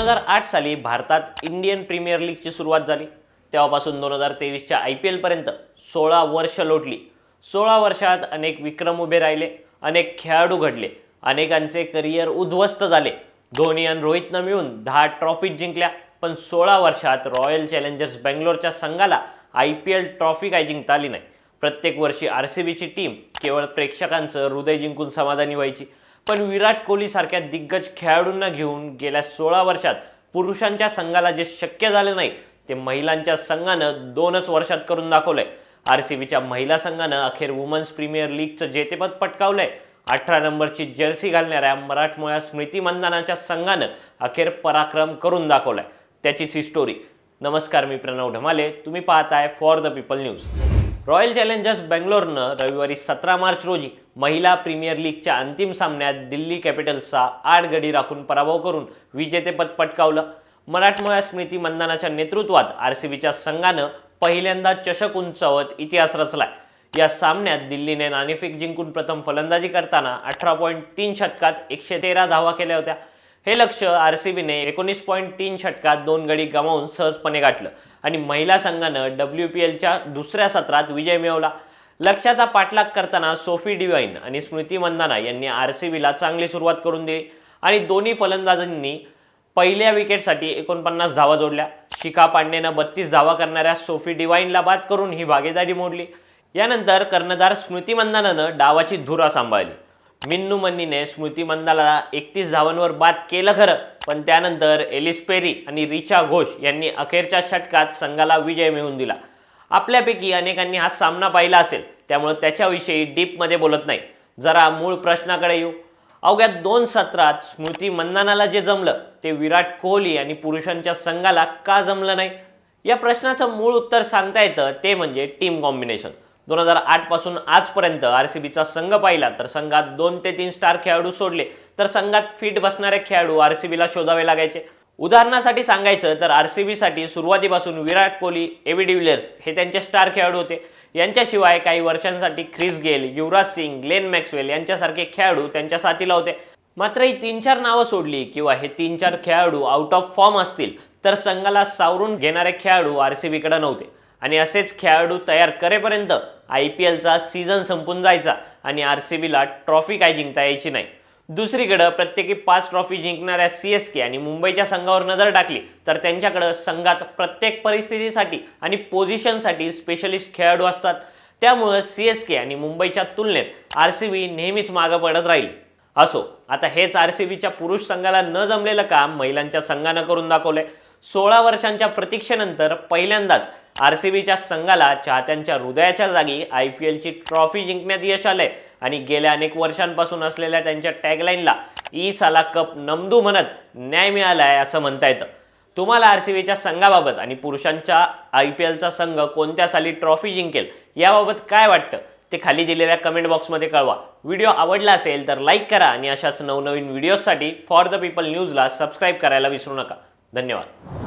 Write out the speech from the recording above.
हजार आठ साली भारतात इंडियन प्रीमियर लीगची सुरुवात झाली. तेव्हापासून दोन हजार तेवीसच्या आय पी एलपर्यंत सोळा वर्ष लोटली. सोळा वर्षात अनेक विक्रम उभे राहिले अनेक खेळाडू घडले अनेकांचे करिअर उद्ध्वस्त झाले. धोनी आणि रोहितनं मिळून दहा ट्रॉफीज जिंकल्या पण सोळा वर्षात रॉयल चॅलेंजर्स बेंगलोरच्या संघाला आय पी एल ट्रॉफी काय जिंकता आली नाही. प्रत्येक वर्षी आर सी बीची टीम केवळ प्रेक्षकांचं हृदय जिंकून समाधानी व्हायची. पण विराट कोहलीसारख्या दिग्गज खेळाडूंना घेऊन गेल्या सोळा वर्षात पुरुषांच्या संघाला जे शक्य झाले नाही ते महिलांच्या संघानं दोनच वर्षात करून दाखवलंय. आर सी बीच्या महिला संघानं अखेर वुमन्स प्रीमियर लीगचं जेतेपद पटकावलंय. अठरा नंबरची जर्सी घालणाऱ्या मराठमोळ्या स्मृती मंदानाच्या संघानं अखेर पराक्रम करून दाखवलाय. त्याचीच ही स्टोरी नमस्कार मी प्रणव ढमाले. तुम्ही पाहताय for the people news royal challengers बेंगलोरनं रविवारी सतरा मार्च रोजी महिला प्रीमियर लीगच्या अंतिम सामन्यात दिल्ली कॅपिटल्सचा आठ गडी राखून पराभव करून विजेतेपद पटकावलं. मराठमोळ्या स्मृती मंदानाच्या नेतृत्वात आर सी बीच्या संघानं पहिल्यांदा चषक उंचावत इतिहास रचलाय. या सामन्यात दिल्लीने नाणेफेक जिंकून प्रथम फलंदाजी करताना अठरा पॉईंट तीन षटकात एकशे तेरा धावा केल्या होत्या. हे लक्ष आर सी बीने एकोणीस पॉईंट तीन षटकात दोन गडी गमावून सहजपणे गाठलं. आणि महिला संघानं डब्ल्यू पी एलच्या दुसऱ्या सत्रात विजय मिळवला. लक्ष्याचा पाठलाग करताना सोफी डिवाईन आणि स्मृती मंदाना यांनी आर सी बीला चांगली सुरुवात करून दिली. आणि दोन्ही फलंदाजांनी पहिल्या विकेटसाठी एकोणपन्नास धावा जोडल्या. शिखा पांडेनं बत्तीस धावा करणाऱ्या सोफी डिवाईनला बाद करून ही भागीदारी मोडली. यानंतर कर्णधार स्मृती मंदानानं डावाची धुरा सांभाळली. मिन्नू मन्नीने स्मृती मंदाला एकतीस धावांवर बाद केलं खरं पण त्यानंतर एलिस पेरी आणि रिचा घोष यांनी अखेरच्या षटकात संघाला विजय मिळवून दिला. आपल्यापैकी अनेकांनी हा सामना पाहिला असेल त्यामुळे त्याच्याविषयी डीपमध्ये बोलत नाही. जरा मूळ प्रश्नाकडे येऊ. अवघ्या दोन सत्रात स्मृती मंदानाला जे जमलं ते विराट कोहली आणि पुरुषांच्या संघाला का जमलं नाही? या प्रश्नाचं मूळ उत्तर सांगता येतं ते म्हणजे टीम कॉम्बिनेशन. दोन हजार आठपासून आजपर्यंत आर सी बीचा संघ पाहिला तर संघात दोन ते तीन स्टार खेळाडू सोडले तर संघात फिट बसणारे खेळाडू आर सी बीला शोधावे लागायचे. उदाहरणासाठी सांगायचं तर आर सी बीसाठी सुरुवातीपासून विराट कोहली एव्ही डिव्हिलियर्स हे त्यांचे स्टार खेळाडू होते. यांच्याशिवाय काही वर्षांसाठी Chris Gayle Yuvraj Singh Glenn Maxwell यांच्यासारखे खेळाडू त्यांच्या साथीला होते. मात्र ही तीन चार नावं सोडली किंवा हे तीन चार खेळाडू आउट ऑफ फॉर्म असतील तर संघाला सावरून घेणारे खेळाडू आर सी बीकडे नव्हते. आणि असेच खेळाडू तयार करेपर्यंत आय पी एलचा सीझन संपून जायचा आणि आर सी बीला ट्रॉफी काय जिंकता यायची नाही. दुसरीकडं प्रत्येकी पाच ट्रॉफी जिंकणाऱ्या सी एस के आणि मुंबईच्या संघावर नजर टाकली तर त्यांच्याकडं संघात प्रत्येक परिस्थितीसाठी आणि पोझिशनसाठी स्पेशलिस्ट खेळाडू असतात. त्यामुळं सी एस के आणि मुंबईच्या तुलनेत आर सी बी नेहमीच मागं पडत राहील. असो आता हेच आर सी बीच्या पुरुष संघाला न जमलेलं काम महिलांच्या संघानं करून दाखवलंय. सोळा वर्षांच्या प्रतीक्षेनंतर पहिल्यांदाच आर सी बीच्या संघाला चाहत्यांच्या हृदयाच्या जागी आय पी एलची ट्रॉफी जिंकण्यात यश आलंय. आणि गेल्या अनेक वर्षांपासून असलेल्या त्यांच्या टॅगलाईनला ई साला कप नमदू म्हणत न्याय मिळालाय असं म्हणता येतं. तुम्हाला आर सी बीच्या संघाबाबत आणि पुरुषांच्या आय पी एलचा संघ कोणत्या साली ट्रॉफी जिंकेल याबाबत काय वाटतं ते खाली दिलेल्या कमेंट बॉक्समध्ये कळवा. व्हिडिओ आवडला असेल तर लाईक करा आणि अशाच नवनवीन व्हिडिओजसाठी फॉर द पीपल न्यूजला सबस्क्राईब करायला विसरू नका. धन्यवाद.